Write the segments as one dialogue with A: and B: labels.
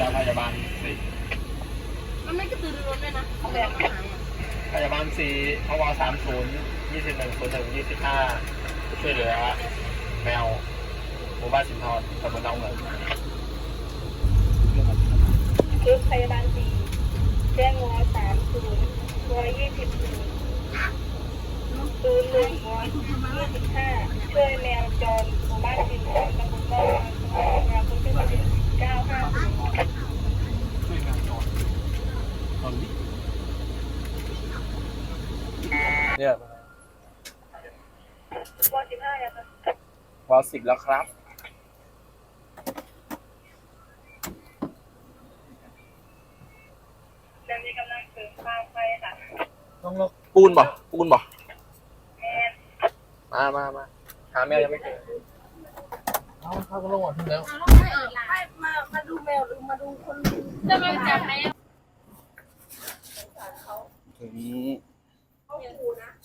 A: ยา
B: พยาบาลสี่
A: มันไม่กระตือรือร้นเลยนะเอาแบบอาหารอะ
B: พยาบาลสี่พวสามศูนย์ยี่สิบหนึ่งศูนย์หนึ่งยี่สิบห้าช่วยเหลือแมวหมู่บ้านสินทรตำบลหนองเหมือง
C: ชุดพยาบาลสี่แจ้งวสามศูนย์วยี่สิบศูนย์ศูนย์หนึ่งวยี่สิบห้าช่วยแมวจรหมู่บ้านสินทรตำบลบ้านงานคุณเป็นเก้าห้าศูนย์
B: ช่วยแมวจรตอนนี้
D: เนี่ยว
C: อสิบห้าอย่างค่ะ
D: วอลสิบแล้วครับ
C: เดี๋ยวมีกำลังเสริมความไปค่ะ
D: ต้องลกปูนบ่ปูนบ่
C: แมน
D: มามามาหาแม่ยังไม่เจอเขาเขาก็ลงหมดแล้ว
A: ไปมา มาดูแมวหรือมาดูคนจะมาจับแมว
D: ถึ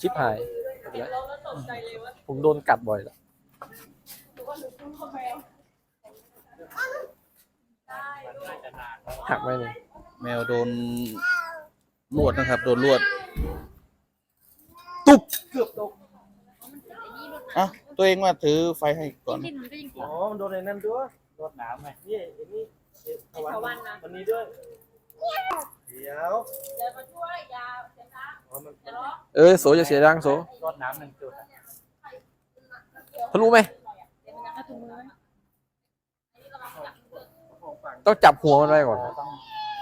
D: ชิบหายผมโดนกัดบ่อยแล้วหักไหมเนี่ย
E: แมวโดนลวดนะครับ โดนลวด ตุ๊บอะตัวเองมาถือไฟให้ก่อน
A: ดิ้นมันก็ยิ่งก
B: อ๋
A: ว่า
B: อมันโดนในนั้นด้วยรดน้ำไงนี่ไอ้นี่ไอ้ตะวันวันนี้ด้วย เดี๋ยว
A: เดี๋ยวมาช่วยยาเดี๋ยวนะ
B: อ๋อมัน
A: เดี๋ยวรอ
D: เออโสอย่าเสียดังโส
B: รดน้ำหนึ่งจุดอะ
D: ทะลุไหม
A: เดี๋ยวมันจะเข้าถุงมือไหม
D: ต้องจับหัวมันไว้ก่อน
B: ต้อง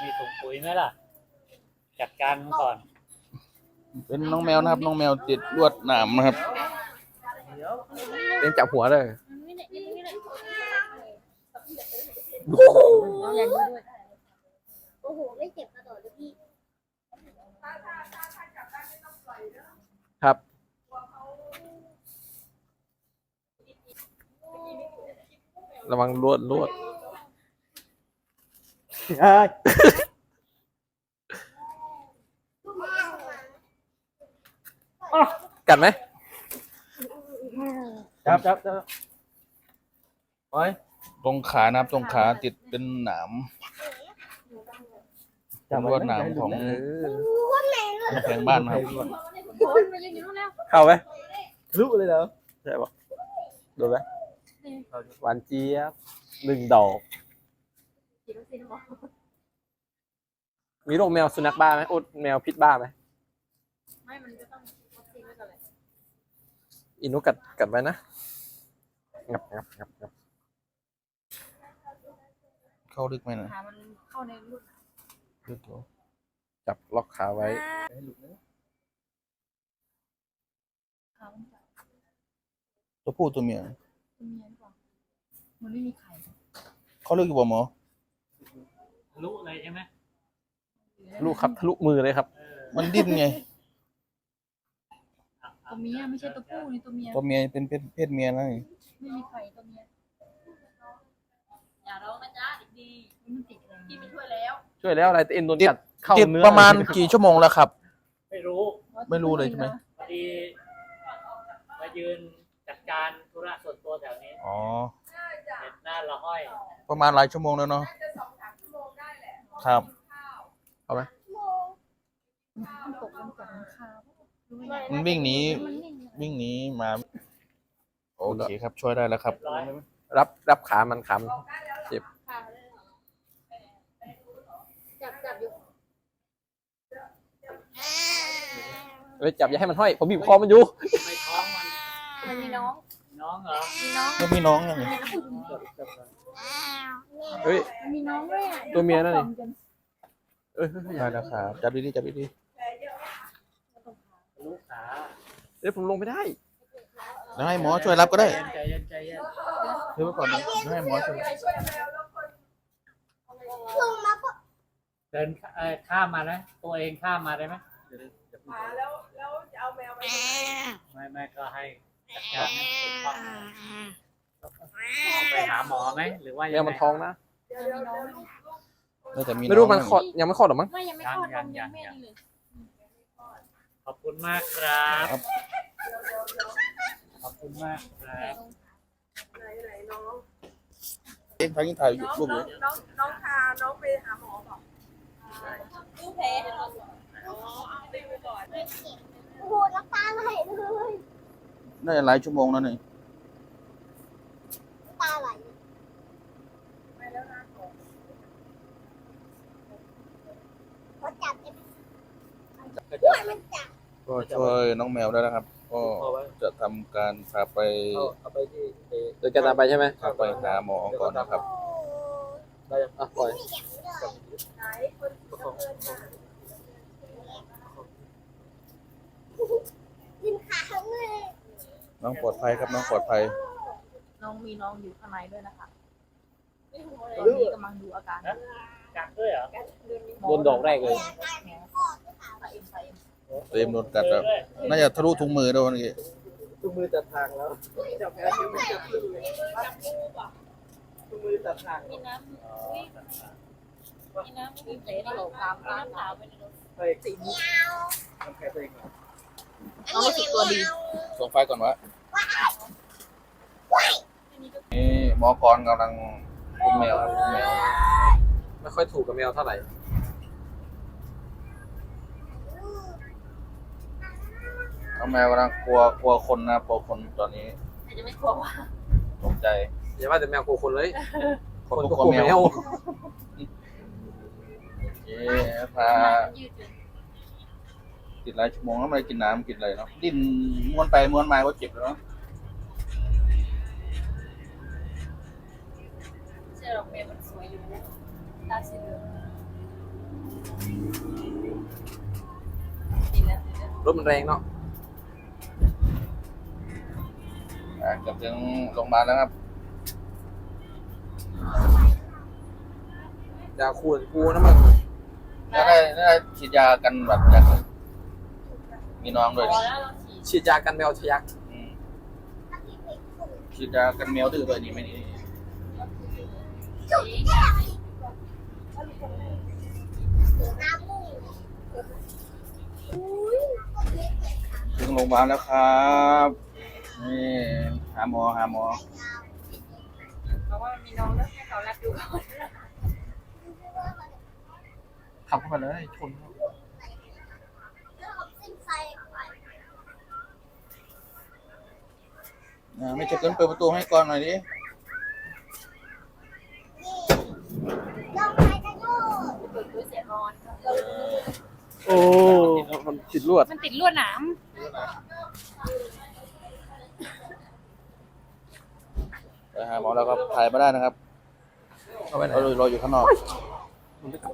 B: มีถุงปุ๋ยไหมล่ะ จัดการมันก่อน
E: เป็นน้องแมวนะครับ น้องแมวติดลวดหนามนะครับ
D: เองจับหัวเลย
A: นี่แหละนี่แหละ
D: โอ้โห
A: น้องอยากดูด้วย
F: โอ้โห ไม่เจ็บกระโดดเลยพี่
D: ครับ ระวังลวดลวดกัดไหม
B: จับจับจับโอ้ย
E: ตรงขานะครับตรงขาติดเป็นหนามเป็นลวดหนามของ
D: เออ
E: แผงบ้านนะครับ
A: โอ้ยมายืนอยู่นู่นแล้ว
D: เข้าไหม
B: รู้เลยเหรอ
D: ใช่ปะโดนไหมหวานเจี๊ยบหนึ่งดอก
A: ฉีดวัคซีนหมอ
D: มีโรคแมวสุนัขบ้าไหมโอ๊ตแมวพิษบ้าไหม
A: ไม่มันก็ต้องวัคซีนไว้ก่อนเลย
D: อินุกัดกัดไว้นะงับงับงับงับ
E: เข้าลึกไหมนะ
A: ขามันเข้าในลูก
D: ลึกลงจับล็อกขาไว้
A: ขามันจะ
E: ตัวผู้ตัวเมีย
A: เป็นเมียนกว่ามันไม่มีไข่
E: เข้าลึกอยู่บ่หมอ
B: รู้เลยใช่ไหม
D: ลูกครับทะลุมือเลยครับ
E: มันดิ้นไง
A: ตัวเมียไม่ใช่ตัวผู้นี่ตัวเมีย
E: ตัวเมียเป็นเพศเพศเมียนะนี่
A: ไม่มีไข่ตัวเมียอย่าร้องนะจ๊ะเด็กดีมันติดอะไรพี่ไปช่วยแล้ว
D: ช่วยแล้วอะไรแต่เอ็นโดนกัดเข้า
E: ติด
D: เนื้อ
E: ประมาณกี่ชั่วโมงแล้วครับ
B: ไม่รู้
E: ไม่รู้เลยใช่ไหม
B: พอดีมา ยืนจัดการธุระส่วนตัวแถวนี้
E: อ๋อ
B: เห็นหน้าละห้อย
E: ประมาณหลายชั่วโมงแล้วเนาะครับ
D: เอาไหม
A: มันตกลงจากหลังคารู้ไหม
E: มันวิ่งหนี
A: มันนิ่งอะ
E: วิ่งหนีมา โอเคครับ ช่วยได้แล้วครับ
B: ร้อย
D: รับรับขามันขามัน
A: จับจับอยู่
D: เอ้ยจับอย่าให้มันห้อย ผมบีบคอมันอยู่
B: ไม่ท้องมัน
A: มันมีน้อง
B: น้องเหรอ
A: มีน้อง
E: ก็มีน้องยังไง
D: เฮ้ย
A: มันมีน้องด้วยอะ
D: ตัวเมียนั่นนี่
A: ผสกั
D: เอ้ยเฮ้ยเฮ้ย
E: ได้แล้วครับจับดีๆจับดี
B: ลูกขา
D: เอ้ยผมลงไม่ได้
E: ๆแล้วให้หมอช่วยรับก็ได้
B: ใจเย็นใจเย็น
E: เดี๋ยวไว้ก่อนนะแล้วให้หมอช่วย
F: ลุงมาก็
B: เดินเอ่อข้ามมานะ ตัวเองข้ามมาได้ไหมไม่ไม่ก็ให้ จัดการให้ถูกต้องไปหาหมอไหมหรือว่า
D: แม
B: ยั
D: ว
B: งไง
D: มันท้องนะ
A: มันมีน้อง
E: น่าจะมี
D: ไม่รู้
E: อง
D: มันคลอดยังไม่คลอดหรอมั้ง
A: ไม่ยังไม่คลอดนมยังไม่นี่เลย
B: ขอบคุณมากครับขอบคุณมากครับ
E: เองทางนี้ถ่ายรูปอยู่
A: น้องน้องพาน้องไปหาหมอบอก
F: ดูแผลโอ้โหน้ำตาไหลเลย
E: น่าจะหลายชั่วโมงแล้วนี่
F: น้ำตาไหลเขาจับได้ไหมหัวมันจับ
E: ก็ช่วยน้องแมวด้วยนะครับ ก็จะทำการพาไป
D: เอาเอาไปที่เอเดินจะตามไปใช่ไหม
E: พาไปหาหมอก่อนนะครับ
F: โอ้
D: ได้ยังอะปล่อย
F: ไม่อยากเลย
A: ไหนคนจะเดินค่ะ
F: กินขาเลย
E: น้องปลอดภัยครับน้องปลอดภัย
A: น้องมีน้องอยู่ข้างในด้วยนะคะตอนนี้กำลังดูอาการ
B: กัดด้วยเหรอ
D: โดนดอกแรกเลย
E: เตรียมโดนกัดแล้วน่าจะทะลุถุงมือด้วยเมื่อกี้
D: ทุกมือตัดทางแล้วจับแผลที่มันจับมือทุกมือตัดทาง
A: มีน้ำมีน้ำมีเตะที่เราตามร้านขาวไปในรถ
D: เฮ้ย
A: สีนี้
D: ทำแผลตัวเองเหรอ
A: น้องรู้สึกตัวดี
E: ส่งไฟก่อนวะ นี่หมอกรกำลังอุ้มแมวครับอุ้มแมว
D: ไม่ค่อยถูกกับแมวเท่าไหร่
E: น้องแมวกำลังกลัวกลัวคนนะกลัวคนตอนนี้
A: แต่จะไม่กลัวว่า
E: ตกใจ
D: อย่าว่าแต่แมวกลัวคนเลย
E: คน
D: คน
E: ก็
D: ก็
E: ก
D: ก
E: ลั
D: ลั
E: ว
D: ว
E: แม
D: แม
E: ว
D: ว
E: เย้พา
A: ยืดจน
E: ติดหลายชั่วโมงแล้วไม่ได้กินน้ำกินอะไรเนาะดิ้นม้วนไปม้วนมาก็เจ็บแล้วเนาะ
A: ใช่หรอกแม่มันสวยอยู่ตาสีเหลืองดีแล้วดีแล้ว
D: รถมันแรงเนาะ
E: อะเกือบถึงโรงพยาบาลแล้วครับ
D: ยาคูนกูนะมัน
E: น่าได้น่าได้ฉีดยากันแบบจาก มีน้องด้วย
A: พอ
E: นี่
A: แล้วเราฉีด
D: ฉีดยากันแมวทะยัก
E: อืมฉีดยากันแมวดื้อด้วยนี่ไม่ดี
F: น้ำมูกอุ้ย
E: ถึงโรงพยาบาลแล้วครับนี่หาหมอหาหมอ
A: บอกว่ามีน้องแล้วให้เขารับดูก่อน
E: ขับเข้าไปเลยชนเขา
F: แล้วเอาเส้นไฟไป
E: อ่าไม่จะเกินเปิดประตูให้ก่อนหน่อยดิ
F: นี่ลองไปกันโย
A: เปิดด้วยเสียงนอน
D: โอ้มันติดลวด
A: มันติดลวดหนาม
E: ไปหาหมอแล้วก็ถ่ายมาได้นะครับ
D: เอาไปไหน
E: เรารออยู่ข้างนอก
D: มันไม่กลับ